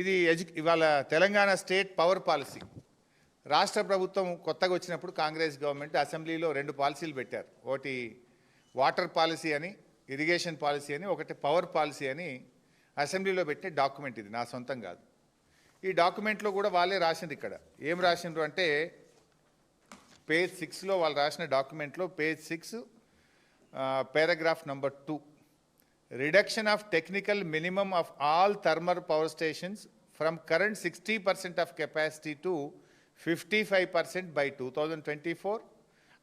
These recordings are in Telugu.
ఇది ఎడ్యు ఇవాళ తెలంగాణ స్టేట్ పవర్ పాలసీ. రాష్ట్ర ప్రభుత్వం కొత్తగా వచ్చినప్పుడు కాంగ్రెస్ గవర్నమెంట్ అసెంబ్లీలో రెండు పాలసీలు పెట్టారు. ఒకటి వాటర్ పాలసీ అని ఇరిగేషన్ పాలసీ అని ఒకటి పవర్ పాలసీ అని అసెంబ్లీలో పెట్టే డాక్యుమెంట్ ఇది. నా సొంతం కాదు. ఈ డాక్యుమెంట్లో కూడా వాళ్ళే రాసిండ్రు ఇక్కడ. ఏం రాసిండ్రు అంటే పేజ్ సిక్స్లో వాళ్ళు రాసిన డాక్యుమెంట్లో page six paragraph number two. Reduction of technical minimum of all thermal power stations from current sixty percent of capacity to fifty five percent by two thousand twenty four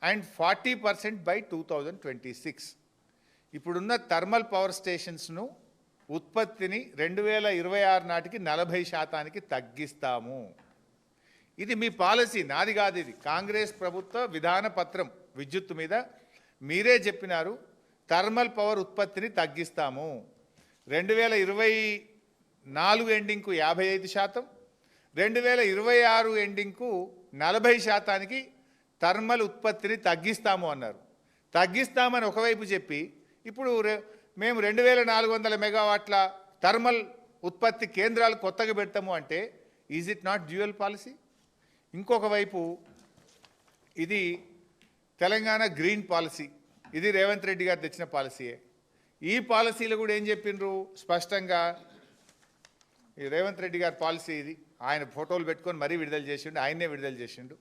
and forty percent by two thousand twenty six ఇప్పుడున్న థర్మల్ పవర్ స్టేషన్స్ను ఉత్పత్తిని రెండు వేల ఇరవై ఆరు నాటికి నలభై శాతానికి తగ్గిస్తాము. ఇది మీ పాలసీ నాది కాదు ఇది. కాంగ్రెస్ ప్రభుత్వ విధాన పత్రం విద్యుత్ మీద మీరే చెప్పినారు. థర్మల్ పవర్ ఉత్పత్తిని తగ్గిస్తాము. రెండు వేల ఇరవై నాలుగు ఎండింగ్కు యాభై ఐదు శాతం రెండు వేల ఇరవై ఆరు ఎండింగ్కు నలభై శాతానికి థర్మల్ ఉత్పత్తిని తగ్గిస్తాము అన్నారు. తగ్గిస్తామని ఒకవైపు చెప్పి ఇప్పుడు రె- మేము రెండు వేల నాలుగు వందల మెగావాట్ల థర్మల్ ఉత్పత్తి కేంద్రాలు కొత్తగా పెడతాము అంటే is it not dual policy ఇంకొక వైపు ఇది తెలంగాణ గ్రీన్ పాలసీ. ఇది రేవంత్ రెడ్డి గారు తెచ్చిన పాలసీయే ఈ పాలసీలో కూడా ఏం చెప్పిండ్రు? స్పష్టంగా ఈ రేవంత్ రెడ్డి గారి పాలసీ ఇది. ఆయన ఫోటోలు పెట్టుకొని మరీ విడుదల చేసిండు ఆయన్నే విడుదల చేసిండు.